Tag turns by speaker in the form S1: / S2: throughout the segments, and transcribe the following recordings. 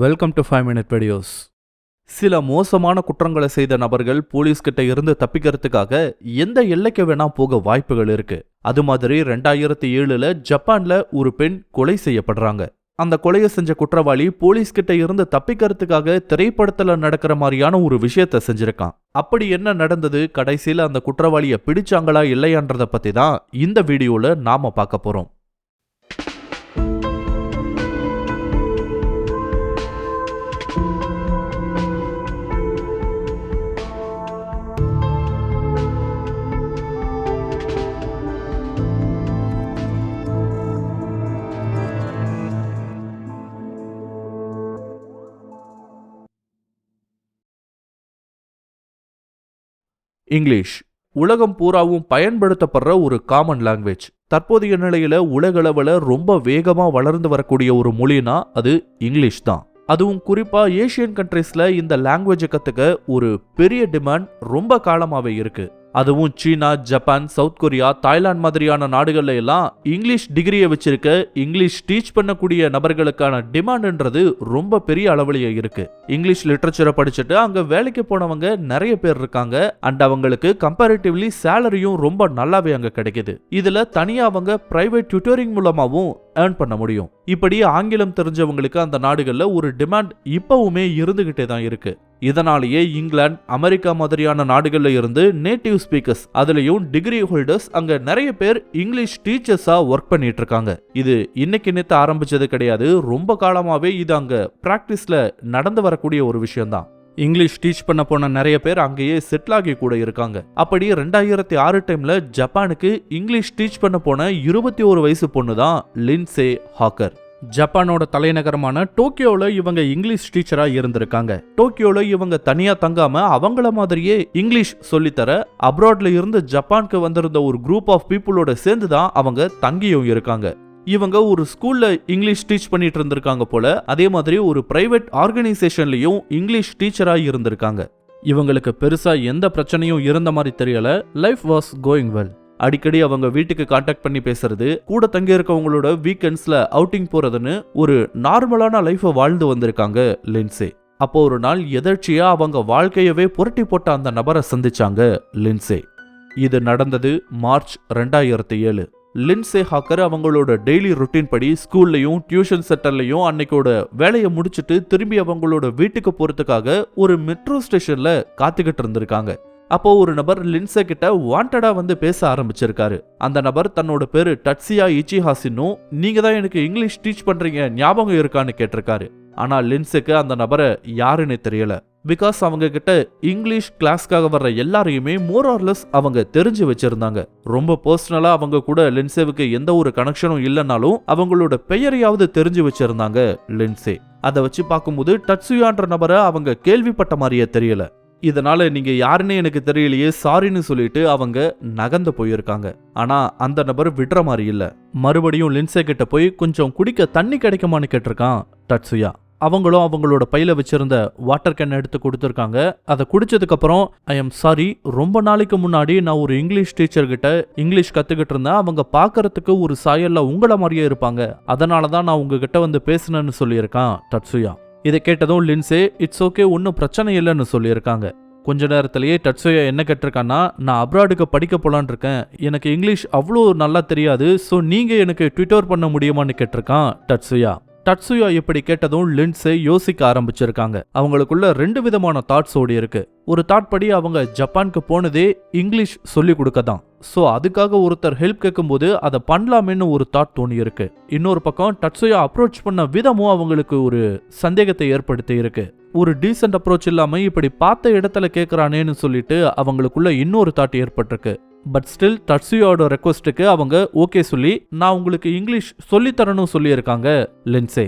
S1: Welcome to five minute videos சில மோசமான குற்றங்களை செய்த நபர்கள் போலீஸ்கிட்ட இருந்து தப்பிக்கிறதுக்காக எந்த எல்லைக்கு வேணா போக வாய்ப்புகள் இருக்கு. அது மாதிரி ரெண்டாயிரத்தி ஏழுல ஜப்பான்ல ஒரு பெண் கொலை செய்யப்படுறாங்க. அந்த கொலையை செஞ்ச குற்றவாளி போலீஸ்கிட்ட இருந்து தப்பிக்கிறதுக்காக திரைப்படத்துல நடக்கிற மாதிரியான ஒரு விஷயத்த செஞ்சிருக்கான். அப்படி என்ன நடந்தது? கடைசியில அந்த குற்றவாளியை பிடிச்சாங்களா இல்லையான்றத பத்தி தான் இந்த வீடியோல நாம பார்க்க போறோம். இங்கிலீஷ். உலகம் பூராவும் பயன்படுத்தப்படுற ஒரு காமன் லாங்குவேஜ் தற்போதைய நிலையில உலகளவுல ரொம்ப வேகமா வளர்ந்து வரக்கூடிய ஒரு மொழினா அது இங்கிலீஷ் தான். அதுவும் குறிப்பா ஏஷியன் கண்ட்ரீஸ்ல இந்த லாங்குவேஜை கத்துக்க ஒரு பெரிய டிமாண்ட் ரொம்ப காலமாவே இருக்கு. அதுவும் China Japan South Korea Thailand மாதிரியான நாடுகள்ல எல்லாம் இங்கிலீஷ் டிகிரியை வச்சிருக்க இங்கிலீஷ் டீச் பண்ணக்கூடிய நபர்களுக்கான டிமாண்ட்ன்றது ரொம்ப பெரிய அளவுலயே இருக்கு. இங்கிலீஷ் லிட்ரேச்சரை படிச்சுட்டு அங்க வேலைக்கு போனவங்க நிறைய பேர் இருக்காங்க. அண்ட் அவங்களுக்கு கம்பேரிட்டிவ்லி சேலரியும் ரொம்ப நல்லாவே அங்க கிடைக்குது. இதுல தனியா அவங்க பிரைவேட் டியூட்டரிங் மூலமாவும் ஏர்ன் பண்ண முடியும். இப்படி ஆங்கிலம் தெரிஞ்சவங்களுக்கு அந்த நாடுகள்ல ஒரு டிமாண்ட் இப்பவுமே இருந்துகிட்டே தான் இருக்கு. இதனாலேயே இங்கிலாந்து அமெரிக்கா மாதிரியான நாடுகளில் இருந்து நேட்டிவ் ஸ்பீக்கர்ஸ் அதுலேயும் டிகிரி ஹோல்டர்ஸ் அங்கே நிறைய பேர் இங்கிலீஷ் டீச்சர்ஸாக ஒர்க் பண்ணிட்டு இருக்காங்க இது இன்னைக்கு நேத்து ஆரம்பிச்சது கிடையாது ரொம்ப காலமாகவே இது அங்கே ப்ராக்டிஸில் நடந்து வரக்கூடிய ஒரு விஷயம்தான். இங்கிலீஷ் டீச் பண்ண போன நிறைய பேர் அங்கேயே செட்டில் ஆகி கூட இருக்காங்க. அப்படி ரெண்டாயிரத்தி ஆறு டைம்ல ஜப்பானுக்கு இங்கிலீஷ் டீச் பண்ண போன இருபத்தி ஒரு வயசு பொண்ணு தான் லின்சே ஹாக்கர் ஜப்பானோட தலைநகரமான டோக்கியோல இவங்க இங்கிலீஷ் டீச்சரா இருந்திருக்காங்க. டோக்கியோல இவங்க தனியா தங்காம அவங்கள மாதிரியே இங்கிலீஷ் சொல்லித்தர அப்ராட்ல இருந்து ஜப்பானுக்கு வந்திருந்த ஒரு குரூப் ஆஃப் பீப்புளோட சேர்ந்து தான் அவங்க தங்கியும் இருக்காங்க. இவங்க ஒரு ஸ்கூல்ல இங்கிலீஷ் டீச் பண்ணிட்டு இருந்திருக்காங்க போல அதே மாதிரி ஒரு பிரைவேட் ஆர்கனைசேஷன்லயும் இங்கிலீஷ் டீச்சரா இருந்திருக்காங்க. இவங்களுக்கு பெருசா எந்த பிரச்சனையும் இருந்த மாதிரி தெரியல லைஃப் வாஸ் கோயிங் வெல் அடிக்கடி அவங்க வீட்டுக்கு காண்டாக்ட் பண்ணி பேசுறது கூட தங்கி இருக்கவங்களோட வீக்கெண்ட்ஸ்ல அவுட்டிங் போறதுன்னு ஒரு நார்மலான லைஃபை வாழ்ந்து வந்திருக்காங்க லின்சே. அப்போ ஒரு நாள் எதர்ச்சியா அவங்க வாழ்க்கையவே புரட்டி போட்ட அந்த நபரை சந்திச்சாங்க லின்சே. இது நடந்தது மார்ச் ரெண்டாயிரத்தி ஏழு. லின்சே ஹாக்கர் அவங்களோட டெய்லி ருட்டீன் படி ஸ்கூல்லையும் டியூஷன் சென்டர்லையும் அன்னைக்கோட வேலையை முடிச்சுட்டு திரும்பி அவங்களோட வீட்டுக்கு போறதுக்காக ஒரு மெட்ரோ ஸ்டேஷன்ல காத்துக்கிட்டு இருந்திருக்காங்க. அப்போ ஒரு நபர் லின்சே கிட்ட வாண்டடா வந்து பேச ஆரம்பிச்சிருக்காரு. அந்த நபர் தன்னோட பேரு டட்சியா இச்சிஹாசினும் நீங்க தான் எனக்கு இங்கிலீஷ் டீச் பண்றீங்க ஞாபகம் இருக்கான்னு கேட்டிருக்காரு. ஆனா லின்ஸுக்கு அந்த நபரை யாருன்னு தெரியல. பிகாஸ் அவங்க கிட்ட இங்கிலீஷ் கிளாஸ்க்காக வர்ற எல்லாரையுமே மோர் ஆர்லெஸ் அவங்க தெரிஞ்சு வச்சிருந்தாங்க. ரொம்ப பர்சனலா அவங்க கூட லின்சேவுக்கு எந்த ஒரு கனெக்ஷனும் இல்லைனாலும் அவங்களோட பெயரையாவது தெரிஞ்சு வச்சிருந்தாங்க லின்சே. அதை வச்சு பார்க்கும்போது டட்சுயான்ற நபரை அவங்க கேள்விப்பட்ட மாதிரியே தெரியல. இதனால நீங்க யாருன்னு எனக்கு தெரியலையே சாரின்னு சொல்லிட்டு அவங்க நகர்ந்து போயிருக்காங்க. ஆனா அந்த நபர் விடுற மாதிரி இல்ல. மறுபடியும் லின்சே கிட்ட போய் கொஞ்சம் குடிக்க தண்ணி கிடைக்குமான்னு கேட்டிருக்கான் டட்சுயா அவங்களும் அவங்களோட பையில வச்சிருந்த வாட்டர் கேன் எடுத்து கொடுத்துருக்காங்க. அதை குடிச்சதுக்கப்புறம் ஐ எம் சாரி ரொம்ப நாளைக்கு முன்னாடி நான் ஒரு இங்கிலீஷ் டீச்சர் கிட்ட இங்கிலீஷ் கத்துக்கிட்டு இருந்தேன். அவங்க பார்க்கறதுக்கு ஒரு சாயல்ல உங்கள மாதிரியே இருப்பாங்க. அதனால தான் நான் உங்ககிட்ட வந்து பேசினேன்னு சொல்லியிருக்கான் டட்சுயா இதை கேட்டதும் லின்சே இட்ஸ் ஓகே ஒன்றும் பிரச்சனை இல்லைன்னு சொல்லியிருக்காங்க. கொஞ்ச நேரத்திலேயே டட்ஸோயா என்ன கேட்டிருக்கான்னா நான் அப்ராடுக்கு படிக்க போலான் இருக்கேன். எனக்கு இங்கிலீஷ் அவ்வளோ நல்லா தெரியாது ஸோ நீங்கள் எனக்கு ட்விட்டர் பண்ண முடியுமான்னு கேட்டிருக்கான் டட்ஸுயா டட்சுயா இப்படி கேட்டதும் லின்ஸை யோசிக்க ஆரம்பிச்சிருக்காங்க. அவங்களுக்குள்ள ரெண்டு விதமான தாட்ஸ் ஓடி இருக்கு ஒரு தாட் படி அவங்க ஜப்பானுக்கு போனதே இங்கிலீஷ் சொல்லி கொடுக்க தான் ஸோ அதுக்காக ஒருத்தர் ஹெல்ப் கேட்கும்போது அதை பண்ணலாமேன்னு ஒரு தாட் தோணி இருக்கு. இன்னொரு பக்கம் டட்ஸுயா அப்ரோச் பண்ண விதமும் அவங்களுக்கு ஒரு சந்தேகத்தை ஏற்படுத்தி இருக்கு. ஒரு டீசென்ட் அப்ரோச் இல்லாம இப்படி பார்த்த இடத்துல கேட்கறானேன்னு சொல்லிட்டு அவங்களுக்குள்ள இன்னொரு தாட் ஏற்பட்டிருக்கு. பட் ஸ்டில் டட்சுயோட ரெக்வஸ்ட்டுக்கு அவங்க ஓகே சொல்லி நான் உங்களுக்கு இங்கிலீஷ் சொல்லித்தரணும் சொல்லியிருக்காங்க லென்சே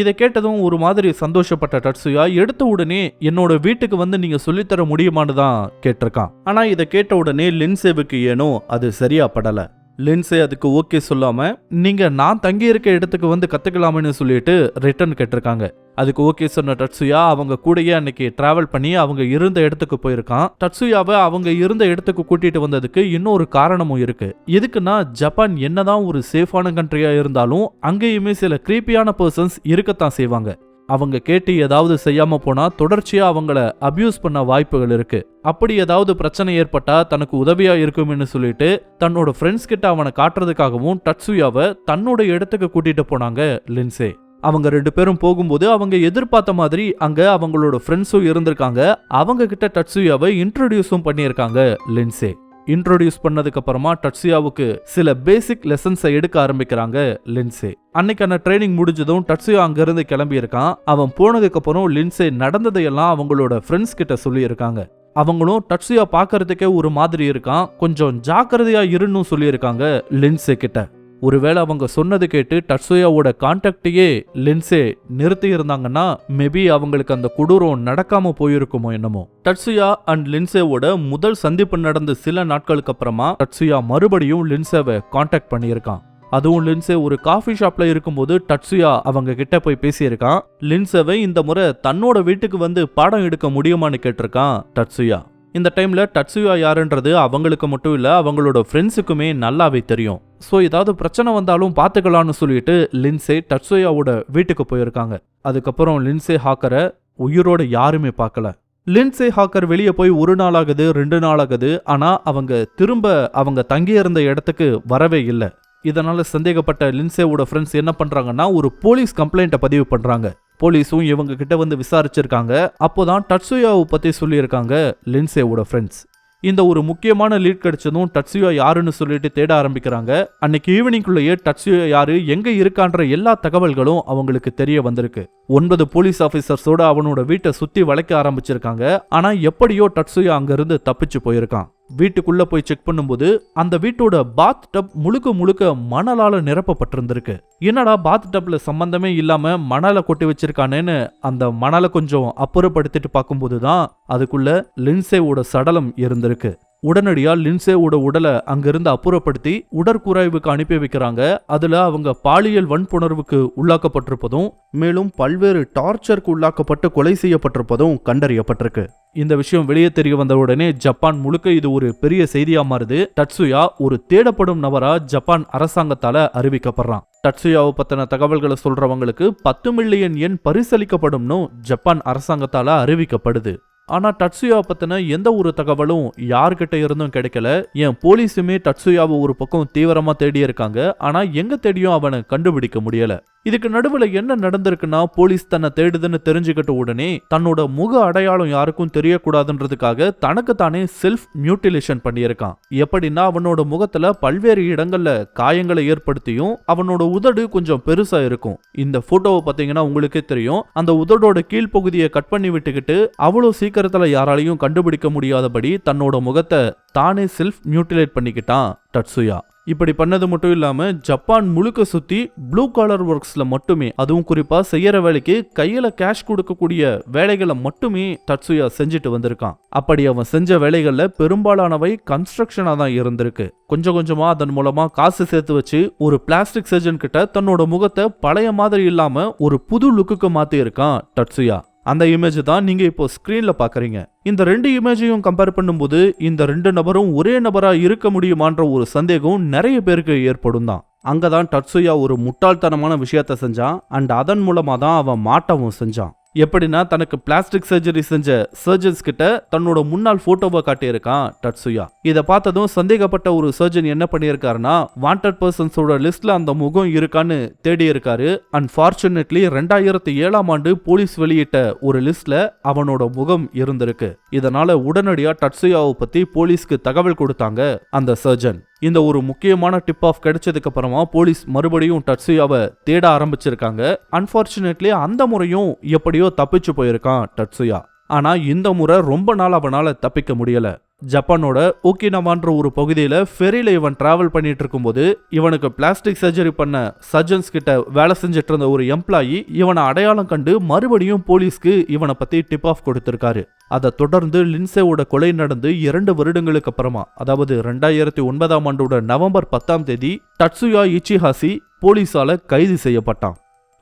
S1: இதை கேட்டதும் ஒரு மாதிரி சந்தோஷப்பட்ட டட்சுயா எடுத்த உடனே என்னோட வீட்டுக்கு வந்து நீங்க சொல்லித்தர முடியுமான்னு தான் கேட்டிருக்கான். ஆனா இதை கேட்ட உடனே லின்சேவுக்கு ஏனோ அது சரியா படல. லின்ஸே அதுக்கு ஓகே சொல்லாமல் நீங்கள் நான் தங்கி இருக்க இடத்துக்கு வந்து கற்றுக்கலாமேன்னு சொல்லிட்டு ரிட்டர்ன் கேட்டிருக்காங்க. அதுக்கு ஓகே சொன்ன டட்சுயா அவங்க கூடயே அன்னைக்கு டிராவல் பண்ணி அவங்க இருந்த இடத்துக்கு போயிருக்கான். டட்சுயாவை அவங்க இருந்த இடத்துக்கு கூட்டிட்டு வந்ததுக்கு இன்னொரு காரணமும் இருக்கு. எதுக்குன்னா ஜப்பான் என்னதான் ஒரு சேஃபான கண்ட்ரியா இருந்தாலும் அங்கேயுமே சில கிரீப்பியான பர்சன்ஸ் இருக்கத்தான் செய்வாங்க. அவங்க கேட்டு ஏதாவது செய்யாம போனா தொடர்ச்சியா அவங்கள அபியூஸ் பண்ண வாய்ப்புகள் இருக்கு. அப்படி ஏதாவது பிரச்சனை ஏற்பட்டா தனக்கு உதவியா இருக்கும்னு சொல்லிட்டு தன்னோட ஃப்ரெண்ட்ஸ் கிட்ட அவனை காட்டுறதுக்காகவும் டட்சுயாவை தன்னோட இடத்துக்கு கூட்டிட்டு போனாங்க லின்சே அவங்க ரெண்டு பேரும் போகும்போது அவங்க எதிர்பார்த்த மாதிரி அங்க அவங்களோட ஃப்ரெண்ட்ஸும் இருந்திருக்காங்க. அவங்க கிட்ட டட்சுயாவை இன்ட்ரடியூஸும் பண்ணியிருக்காங்க லின்சே இன்ட்ரோடியூஸ் பண்ணதுக்கு அப்புறமா டட்சியாவுக்கு சில பேசிக் லெசன்ஸை எடுக்க ஆரம்பிக்கிறாங்க லின்சே. அன்னைக்கான ட்ரைனிங் முடிஞ்சதும் டட்ஸியோ அங்கிருந்து கிளம்பி இருக்கான் அவன் போனதுக்கு அப்புறம் லின்சே நடந்ததையெல்லாம் அவங்களோட ஃப்ரெண்ட்ஸ் கிட்ட சொல்லியிருக்காங்க. அவங்களும் டட்ஸியா பார்க்கறதுக்கே ஒரு மாதிரி இருக்கான். கொஞ்சம் ஜாக்கிரதையா இருன்னு சொல்லியிருக்காங்க லின்சே கிட்ட. ஒருவேளை அவங்க சொன்னது கேட்டு டட்சுயாவோட கான்டாக்டையே லின்சே நிறுத்தி இருந்தாங்கன்னா மேபி அவங்களுக்கு அந்த கொடூரம் நடக்காம போயிருக்குமோ என்னமோ. டட்சுயா அண்ட் லின்சேவோட முதல் சந்திப்பு நடந்த சில நாட்களுக்கு அப்புறமா டட்சுயா மறுபடியும் லின்சேவை கான்டாக்ட் பண்ணியிருக்கான். அதுவும் லின்சே ஒரு காஃபி ஷாப்ல இருக்கும்போது டட்சுயா அவங்க கிட்ட போய் பேசியிருக்கான். லின்சேவை இந்த முறை தன்னோட வீட்டுக்கு வந்து பாடம் எடுக்க முடியுமான்னு கேட்டிருக்கான் டட்சுயா இந்த டைமில் டட்சுயா யாருன்றது அவங்களுக்கு மட்டும் இல்லை அவங்களோட ஃப்ரெண்ட்ஸுக்குமே நல்லாவே தெரியும். ஸோ ஏதாவது பிரச்சனை வந்தாலும் பார்த்துக்கலாம்னு சொல்லிட்டு லின்சே டட்சுயாவோட வீட்டுக்கு போயிருக்காங்க. அதுக்கப்புறம் லின்சே ஹாக்கரை உயிரோட யாருமே பார்க்கல லின்சே ஹாக்கர் வெளியே போய் ஒரு நாள் ஆகுது ரெண்டு நாள் ஆகுது ஆனால் அவங்க திரும்ப அவங்க தங்கியிருந்த இடத்துக்கு வரவே இல்லை. இதனால் சந்தேகப்பட்ட லின்சேவோட ஃப்ரெண்ட்ஸ் என்ன பண்ணுறாங்கன்னா ஒரு போலீஸ் கம்ப்ளைண்ட்டை பதிவு பண்ணுறாங்க போலீஸும் இவங்க கிட்ட வந்து விசாரிச்சிருக்காங்க. அப்போதான் டட்சுயாவை பற்றி சொல்லியிருக்காங்க லின்சேவோட ஃப்ரெண்ட்ஸ் இந்த ஒரு முக்கியமான லீட் கிடைச்சதும் டட்சுயா யாருன்னு சொல்லிட்டு தேட ஆரம்பிக்கிறாங்க. அன்னைக்கு ஈவினிங்குள்ளேயே டட்சுயா யாரு எங்க இருக்கான்ற எல்லா தகவல்களும் அவங்களுக்கு தெரிய வந்திருக்கு. ஒன்பது போலீஸ் ஆஃபீஸர்ஸோட அவனோட வீட்டை சுத்தி வளைக்க ஆரம்பிச்சிருக்காங்க. ஆனா எப்படியோ டட்சுயா அங்கிருந்து தப்பிச்சு போயிருக்கான். வீட்டுக்குள்ள போய் செக் பண்ணும்போது அந்த வீட்டோட பாத் டப் முழுக்க முழுக்க மணலால நிரப்பப்பட்டிருந்திருக்கு. என்னடா பாத் டப்ல சம்பந்தமே இல்லாம மணலை கொட்டி வச்சிருக்கானேன்னு அந்த மணலை கொஞ்சம் அப்புறப்படுத்திட்டு பார்க்கும்போது தான் அதுக்குள்ள லின்சேவோட சடலம் இருந்திருக்கு. உடனடியாக லின்சேவோட உடலை அங்கிருந்து அப்புறப்படுத்தி உடற்குறாய்வுக்கு அனுப்பி வைக்கிறாங்க. அதில் அவங்க பாலியல் வன்புணர்வுக்கு உள்ளாக்கப்பட்டிருப்பதும் மேலும் பல்வேறு டார்ச்சருக்கு உள்ளாக்கப்பட்டு கொலை செய்யப்பட்டிருப்பதும் கண்டறியப்பட்டிருக்கு. இந்த விஷயம் வெளியே தெரிய வந்த உடனே ஜப்பான் முழுக்க இது ஒரு பெரிய செய்தியா மாறுது. டட்சுயா ஒரு தேடப்படும் நபரா ஜப்பான் அரசாங்கத்தால அறிவிக்கப்படுறான். டட்சுயாவை பத்தின தகவல்களை சொல்றவங்களுக்கு பத்து மில்லியன் எண் பரிசளிக்கப்படும்னு ஜப்பான் அரசாங்கத்தால அறிவிக்கப்படுது. ஆனா டட்சுயா பத்தின எந்த ஒரு தகவலும் யார்கிட்ட இருந்தும் கிடைக்கல. என் போலீஸுமே டட்சுயாவை ஒரு பக்கம் தீவிரமா தேடி இருக்காங்க ஆனா எங்க தேடியும் அவனை கண்டுபிடிக்க முடியல. இதுக்கு நடுவில் என்ன நடந்திருக்குன்னா போலீஸ் தன்னை தேடுதுன்னு தெரிஞ்சுக்கிட்ட உடனே தன்னோட முக அடையாளம் யாருக்கும் தெரியக்கூடாதுன்றதுக்காக தனக்கு தானே செல்ஃப் மியூட்டிலேஷன் பண்ணியிருக்கான். எப்படின்னா அவனோட முகத்துல பல்வேறு இடங்கள்ல காயங்களை ஏற்படுத்தியும் அவனோட உதடு கொஞ்சம் பெருசா இருக்கும். இந்த போட்டோவை பார்த்தீங்கன்னா உங்களுக்கே தெரியும். அந்த உதடோட கீழ்ப்பகுதியை கட் பண்ணி விட்டுக்கிட்டு அவ்வளோ சீக்கிரத்துல யாராலையும் கண்டுபிடிக்க முடியாதபடி தன்னோட முகத்தை தானே செல்ஃப் மியூட்டிலேட் பண்ணிக்கிட்டான் டட்சுயா இப்படி பண்ணது மட்டும் இல்லாமல் ஜப்பான் முழுக்க சுற்றி ப்ளூ காலர் ஒர்க்ஸில் மட்டுமே அதுவும் குறிப்பாக செய்கிற வேலைக்கு கையில் கேஷ் கொடுக்கக்கூடிய வேலைகளை மட்டுமே டட்சுயா செஞ்சுட்டு வந்திருக்கான். அப்படி அவன் செஞ்ச வேலைகளில் பெரும்பாலானவை கன்ஸ்ட்ரக்ஷனாக தான் இருந்திருக்கு. கொஞ்சம் கொஞ்சமாக அதன் மூலமாக காசு சேர்த்து வச்சு ஒரு பிளாஸ்டிக் சர்ஜன் கிட்ட தன்னோட முகத்தை பழைய மாதிரி இல்லாமல் ஒரு புது லுக்குக்கு மாற்றியிருக்கான் இருக்கான் டட்சுயா அந்த இமேஜ் தான் நீங்க இப்போ ஸ்க்ரீனில் பாக்குறீங்க இந்த ரெண்டு இமேஜையும் கம்பேர் பண்ணும்போது இந்த ரெண்டு நபரும் ஒரே நபரா இருக்க முடியுமான்ற ஒரு சந்தேகம் நிறைய பேருக்கு ஏற்படும் தான். அங்கதான் டட்சுயா ஒரு முட்டாள்தனமான விஷயத்த செஞ்சான். அண்ட் அதன் மூலமா தான் அவன் மாட்டவும் செஞ்சான். எப்படின்னா தனக்கு பிளாஸ்டிக் சர்ஜரி செஞ்ச சர்ஜன்ஸ் கிட்ட தன்னோட முன்னாள் போட்டோவை காட்டியிருக்கான் டட்சுயா. இதை பார்த்ததும் சந்தேகப்பட்ட ஒரு சர்ஜன் என்ன பண்ணியிருக்காருன்னா வாண்டட் பர்சன்ஸோட லிஸ்ட்ல அந்த முகம் இருக்கான்னு தேடி இருக்காரு அன்பார்ச்சுனேட்லி ரெண்டாயிரத்தி ஏழாம் ஆண்டு போலீஸ் வெளியிட்ட ஒரு லிஸ்ட்ல அவனோட முகம் இருந்திருக்கு. இதனால உடனடியா டட்சுயாவை பத்தி போலீஸ்க்கு தகவல் கொடுத்தாங்க அந்த சர்ஜன் இந்த ஒரு முக்கியமான டிப் ஆஃப் கிடைச்சதுக்கு அப்புறமா போலீஸ் மறுபடியும் டட்சுயாவை தேட ஆரம்பிச்சிருக்காங்க. அன்பார்ச்சுனேட்லி அந்த முறையும் எப்படியோ தப்பிச்சு போயிருக்கான் டட்சுயா ஆனா இந்த முறை ரொம்ப நாள் அவனால தப்பிக்க முடியல. ஜப்பானோட ஓகினவான்ற ஒரு பகுதியில் ஃபெரியில் இவன் டிராவல் பண்ணிட்டு இருக்கும்போது இவனுக்கு பிளாஸ்டிக் சர்ஜரி பண்ண சர்ஜன்ஸ் கிட்ட வேலை செஞ்சுட்டு இருந்த ஒரு எம்ப்ளாயி இவனை அடையாளம் கண்டு மறுபடியும் போலீஸ்க்கு இவனை பற்றி டிப் ஆஃப் கொடுத்திருக்காரு. அதை தொடர்ந்து லின்சேவோட கொலை நடந்து இரண்டு வருடங்களுக்கு அப்புறமா அதாவது ரெண்டாயிரத்தி ஒன்பதாம் ஆண்டோட நவம்பர் பத்தாம் தேதி டட்சுயா இச்சிஹாசி போலீஸால கைது செய்யப்பட்டான்.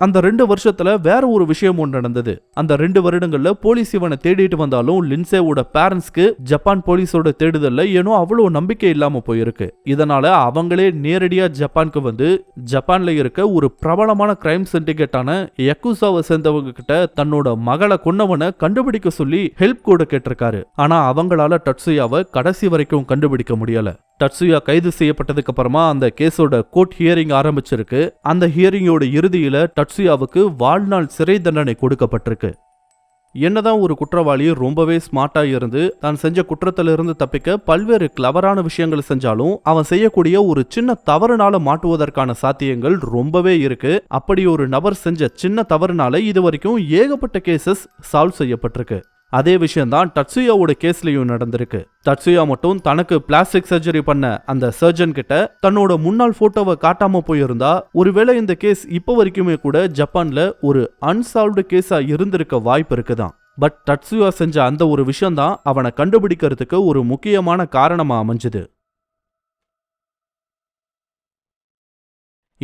S1: அந்த ரெண்டு வருஷத்துல வேற ஒரு விஷயம் ஒன்று நடந்தது. அந்த ரெண்டு வருடங்கள்ல போலீஸ் இவனை தேடிட்டு வந்தாலும் லின்சேவோட பேரண்ட்ஸ்க்கு ஜப்பான் போலீஸோட தேடுதல்ல ஏனோ அவ்வளவு நம்பிக்கை இல்லாம போயிருக்கு. இதனால அவங்களே நேரடியா ஜப்பானுக்கு வந்து ஜப்பான்ல இருக்க ஒரு பிரபலமான கிரைம் சிண்டிகேட்டான யக்குசாவை சேர்ந்தவங்க கிட்ட தன்னோட மகளை கொன்னவனை கண்டுபிடிக்க சொல்லி ஹெல்ப் கூட கேட்டிருக்காரு. ஆனா அவங்களால டட்சுயாவை கடைசி வரைக்கும் கண்டுபிடிக்க முடியல. டட்சுயா கைது செய்யப்பட்டதுக்கு அப்புறமா அந்த கேஸோட கோர்ட் ஹியரிங் ஆரம்பிச்சிருக்கு. அந்த ஹியரிங்கோட இறுதியில டட்சுயாவுக்கு வாழ்நாள் சிறை தண்டனை கொடுக்கப்பட்டிருக்கு. என்னதான் ஒரு குற்றவாளி ரொம்பவே ஸ்மார்ட்டா இருந்து தான் செஞ்ச குற்றத்திலிருந்து தப்பிக்க பல்வேறு கிளவரான விஷயங்கள் செஞ்சாலும் அவன் செய்யக்கூடிய ஒரு சின்ன தவறுனால மாட்டுவதற்கான சாத்தியங்கள் ரொம்பவே இருக்கு. அப்படி ஒரு நபர் செஞ்ச சின்ன தவறுனால இது வரைக்கும் ஏகப்பட்ட கேசஸ் சால்வ் செய்யப்பட்டிருக்கு. அதே விஷயம்தான் டட்சுயாவோட கேஸ்லயும் நடந்திருக்கு. டட்சுயா மட்டும் தனக்கு பிளாஸ்டிக் சர்ஜரி பண்ண அந்த சர்ஜன் கிட்ட தன்னோட முன்னாள் போட்டோவை காட்டாம போயிருந்தா ஒருவேளை இந்த கேஸ் இப்போ வரைக்குமே கூட ஜப்பான்ல ஒரு அன்சால்வ்டு கேஸா இருந்திருக்க வாய்ப்பு இருக்குதான். பட் டட்சுயா செஞ்ச அந்த ஒரு விஷயம்தான் அவனை கண்டுபிடிக்கிறதுக்கு ஒரு முக்கியமான காரணமா அமைஞ்சது.